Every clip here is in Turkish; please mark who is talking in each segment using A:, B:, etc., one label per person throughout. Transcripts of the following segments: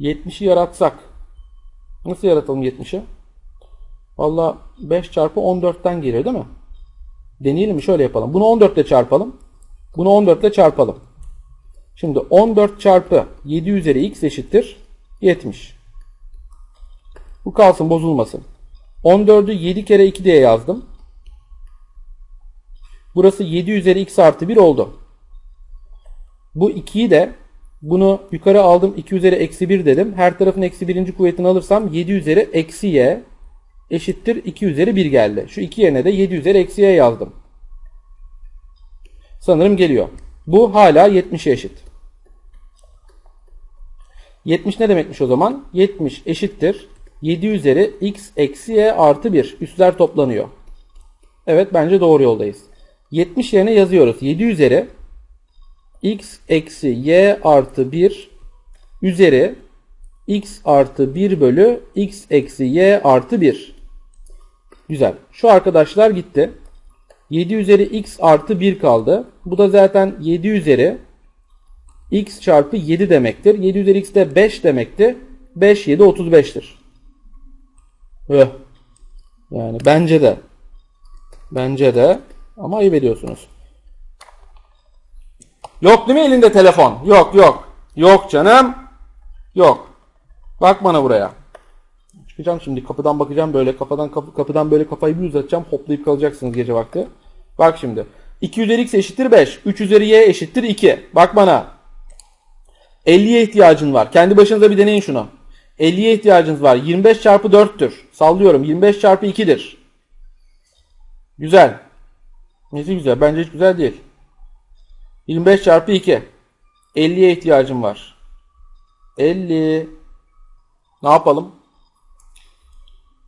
A: 70'i yaratsak. Nasıl yaratalım 70'i? Valla 5 çarpı 14'ten geliyor değil mi? Deneyelim mi? Şöyle yapalım. Bunu 14 ile çarpalım. Bunu 14 ile çarpalım. Şimdi 14 çarpı 7 üzeri x eşittir 70. Bu kalsın bozulmasın. 14'ü 7 kere 2 diye yazdım. Burası 7 üzeri x artı 1 oldu. Bu 2'yi de bunu yukarı aldım 2 üzeri eksi 1 dedim. Her tarafın eksi birinci kuvvetini alırsam 7 üzeri eksi y eşittir 2 üzeri 1 geldi. Şu 2 yerine de 7 üzeri eksi y yazdım. Sanırım geliyor. Bu hala 70'e eşit. 70 ne demekmiş o zaman? 70 eşittir 7 üzeri x eksi y artı 1. Üstler toplanıyor. Evet bence doğru yoldayız. 70 yerine yazıyoruz. 7 üzeri x eksi y artı 1 üzeri x artı 1 bölü x eksi y artı 1. Güzel. Şu arkadaşlar gitti. 7 üzeri x artı 1 kaldı. Bu da zaten 7 üzeri x çarpı 7 demektir. 7 üzeri x de 5 demekti. 5 7 35'tir. Öh. Yani bence de. Bence de. Ama ayıp ediyorsunuz. Yok değil mi elinde telefon? Yok yok. Yok canım. Yok. Bak bana buraya. Çıkacağım şimdi kapıdan bakacağım böyle kafadan kapı, kapıdan böyle kafayı bir uzatacağım hoplayıp kalacaksınız gece vakti. Bak şimdi. 2 üzeri x eşittir 5. 3 üzeri y eşittir 2. Bak bana. 50'ye ihtiyacın var. Kendi başınıza bir deneyin şunu. 50'ye ihtiyacınız var. 25 çarpı 4'tür. Sallıyorum. 25 çarpı 2'dir. Güzel. Nesi güzel? Bence hiç güzel değil. 25 çarpı 2. 50'ye ihtiyacım var. 50. Ne yapalım?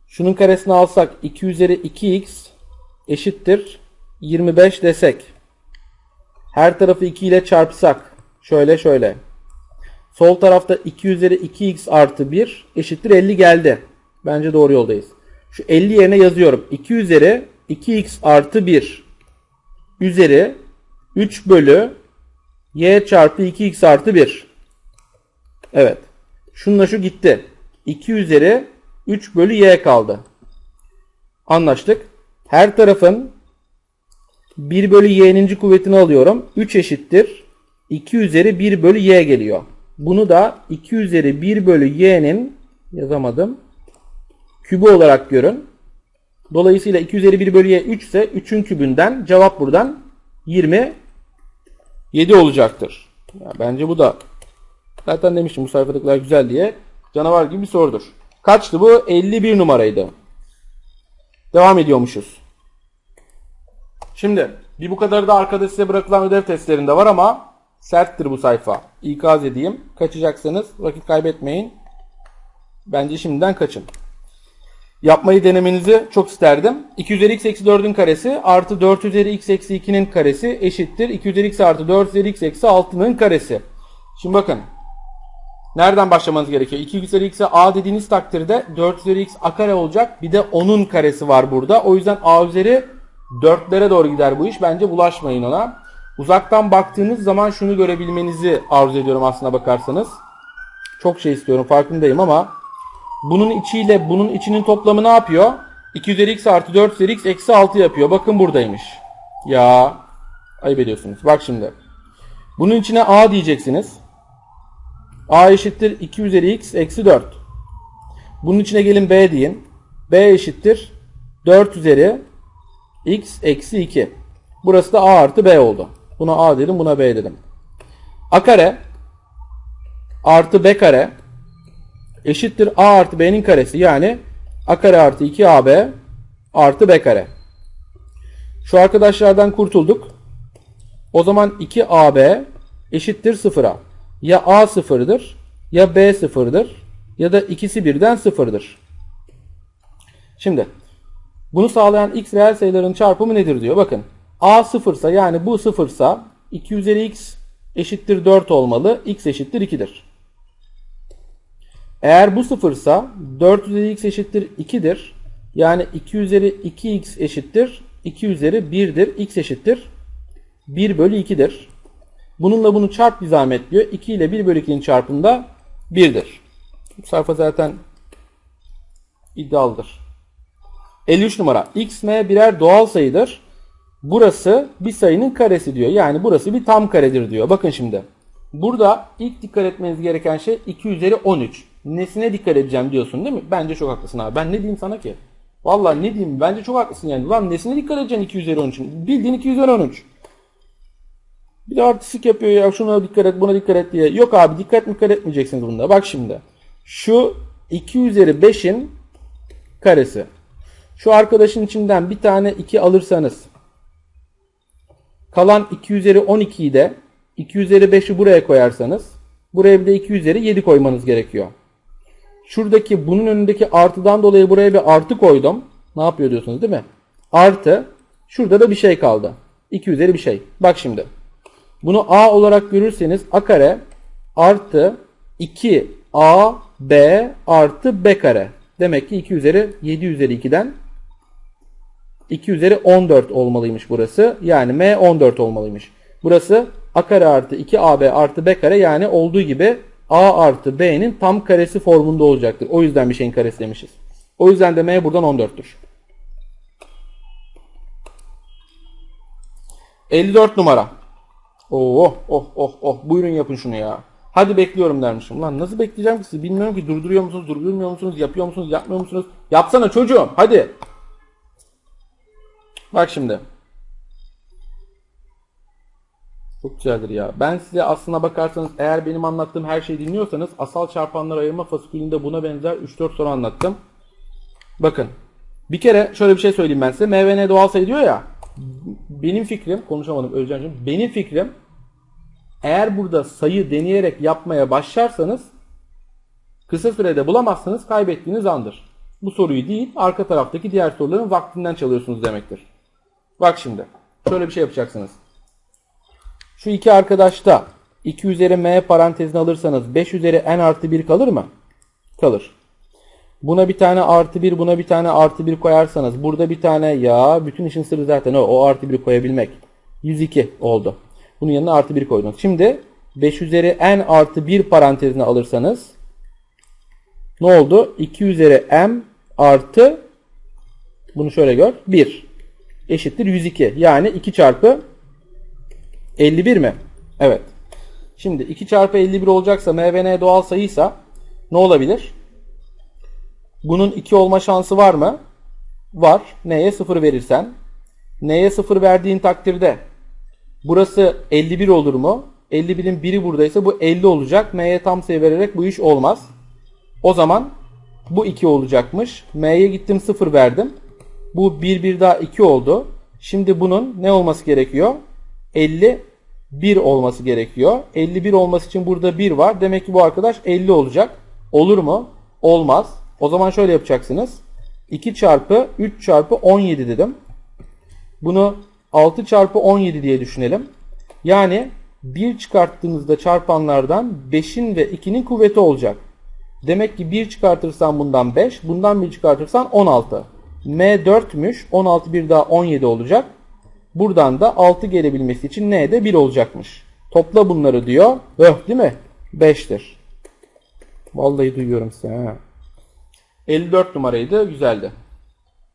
A: Şunun karesini alsak 2 üzeri 2x eşittir 25 desek. Her tarafı 2 ile çarpsak. Şöyle şöyle. Sol tarafta 2 üzeri 2x artı 1 eşittir 50 geldi. Bence doğru yoldayız. Şu 50 yerine yazıyorum. 2 üzeri 2x artı 1 üzeri 3 bölü y çarpı 2x artı 1. Evet. Şununla şu gitti. 2 üzeri 3 bölü y kaldı. Anlaştık. Her tarafın 1 bölü y'ninci kuvvetini alıyorum. 3 eşittir. 2 üzeri 1 bölü y geliyor. Bunu da 2 üzeri 1 bölü y'nin yazamadım. Kübü olarak görün. Dolayısıyla 2 üzeri 1 bölü y 3 ise 3'ün kübünden cevap buradan 27 olacaktır. Ya bence bu da zaten demiştim bu sayfadakiler güzel diye canavar gibi bir sorudur. Kaçtı bu? 51 numaraydı. Devam ediyormuşuz. Şimdi bir bu kadar da arkada size bırakılan ödev testlerinde var ama serttir bu sayfa. İkaz edeyim. Kaçacaksanız vakit kaybetmeyin. Bence şimdiden kaçın. Yapmayı denemenizi çok isterdim. 2 üzeri x eksi 4'ün karesi artı 4 üzeri x eksi 2'nin karesi eşittir. 2 üzeri x artı 4 üzeri x eksi 6'nın karesi. Şimdi bakın. Nereden başlamanız gerekiyor? 2 üzeri x'e a dediğiniz takdirde 4 üzeri x a kare olacak. Bir de onun karesi var burada. O yüzden a üzeri 4'lere doğru gider bu iş. Bence bulaşmayın ona. Uzaktan baktığınız zaman şunu görebilmenizi arzu ediyorum aslına bakarsanız. Çok şey istiyorum farkındayım ama bunun içiyle bunun içinin toplamı ne yapıyor? 2 üzeri x artı 4 üzeri x eksi 6 yapıyor. Bakın buradaymış. Ya ayıp ediyorsunuz. Bak şimdi. Bunun içine a diyeceksiniz. a eşittir 2 üzeri x eksi 4. Bunun içine gelin b deyin. b eşittir 4 üzeri x eksi 2. Burası da a artı b oldu. Buna a dedim buna b dedim. a kare artı b kare eşittir a artı b'nin karesi yani a kare artı 2ab artı b kare. Şu arkadaşlardan kurtulduk. O zaman 2ab eşittir 0'a. Ya a sıfırdır ya b sıfırdır ya da ikisi birden sıfırdır. Şimdi bunu sağlayan x reel sayıların çarpımı nedir diyor. Bakın a sıfırsa yani bu sıfırsa 2 üzeri x eşittir 4 olmalı. x eşittir 2'dir. Eğer bu sıfırsa 4 üzeri x eşittir 2'dir. Yani 2 üzeri 2x eşittir 2 üzeri 1'dir. x eşittir 1 bölü 2'dir. Bununla bunu çarp bir zahmet diyor. 2 ile 1 bölü 2'nin çarpımında 1'dir. Bu sayfa zaten iddialıdır. 53 numara. x, m birer doğal sayıdır. Burası bir sayının karesi diyor. Yani burası bir tam karedir diyor. Bakın şimdi. Burada ilk dikkat etmeniz gereken şey 2 üzeri 13. Nesine dikkat edeceğim diyorsun değil mi? Bence çok haklısın abi. Ben ne diyeyim sana ki? Vallahi ne diyeyim? Bence çok haklısın yani. Lan nesine dikkat edeceksin 2 üzeri 13'ün? Bildiğin 2 üzeri 13. Bir de artistik yapıyor ya şuna dikkat et buna dikkat et diye. Yok abi dikkat dikkat etmeyeceksiniz bunda. Bak şimdi. Şu 2 üzeri 5'in karesi. Şu arkadaşın içinden bir tane 2 alırsanız kalan 2 üzeri 12'yi de 2 üzeri 5'i buraya koyarsanız buraya bir de 2 üzeri 7 koymanız gerekiyor. Şuradaki bunun önündeki artıdan dolayı buraya bir artı koydum. Ne yapıyor diyorsunuz değil mi? Artı şurada da bir şey kaldı. 2 üzeri bir şey. Bak şimdi. Bunu a olarak görürseniz a kare artı 2 a b artı b kare. Demek ki 2 üzeri 7 üzeri 2'den 2 üzeri 14 olmalıymış burası. Yani m 14 olmalıymış. Burası a kare artı 2ab artı b kare yani olduğu gibi a artı b'nin tam karesi formunda olacaktır. O yüzden bir şeyin karesi demişiz. O yüzden de m buradan 14'tür. 54 numara. Oh oh oh oh buyurun yapın şunu ya. Hadi bekliyorum dermişim. Lan nasıl bekleyeceğim ki sizi bilmiyorum ki durduruyor musunuz durdurmuyor musunuz yapıyor musunuz yapmıyor musunuz? Yapsana çocuğum hadi. Bak şimdi. Çok güzeldir ya. Ben size aslına bakarsanız eğer benim anlattığım her şeyi dinliyorsanız asal çarpanlar ayırma fasikülünde buna benzer 3-4 soru anlattım. Bakın. Bir kere şöyle bir şey söyleyeyim ben size. M ve N doğal sayı diyor ya. Benim fikrim, konuşamadım şimdi. Benim fikrim eğer burada sayı deneyerek yapmaya başlarsanız kısa sürede bulamazsanız kaybettiğiniz andır. Bu soruyu değil, arka taraftaki diğer soruların vaktinden çalıyorsunuz demektir. Bak şimdi. Şöyle bir şey yapacaksınız. Şu iki arkadaşta 2 üzeri m parantezine alırsanız 5 üzeri n artı 1 kalır mı? Kalır. Buna bir tane artı 1, buna bir tane artı 1 koyarsanız burada bir tane ya bütün işin sırrı zaten o, o artı 1'i koyabilmek. 102 oldu. Bunun yanına artı 1 koydunuz. Şimdi 5 üzeri n artı 1 parantezine alırsanız ne oldu? 2 üzeri m artı bunu şöyle gör. 1 eşittir 102. Yani 2 çarpı 51 mi? Evet. Şimdi 2 çarpı 51 olacaksa m ve n doğal sayıysa ne olabilir? Bunun 2 olma şansı var mı? Var. N'ye 0 verirsen. N'ye 0 verdiğin takdirde burası 51 olur mu? 51'in biri buradaysa bu 50 olacak. M'ye tam sayı vererek bu iş olmaz. O zaman bu 2 olacakmış. M'ye gittim 0 verdim. Bu 1 1 daha 2 oldu. Şimdi bunun ne olması gerekiyor? 51 olması gerekiyor. 51 olması için burada 1 var. Demek ki bu arkadaş 50 olacak. Olur mu? Olmaz. O zaman şöyle yapacaksınız. 2 çarpı 3 çarpı 17 dedim. Bunu 6 çarpı 17 diye düşünelim. Yani 1 çıkarttığınızda çarpanlardan 5'in ve 2'nin kuvveti olacak. Demek ki 1 çıkartırsan bundan 5, bundan 1 çıkartırsan 16. M 4'müş. 16 bir daha 17 olacak. Buradan da 6 gelebilmesi için N de 1 olacakmış. Topla bunları diyor. Öh değil mi? 5'tir. Vallahi duyuyorum seni ha. 54 numaraydı. Güzeldi.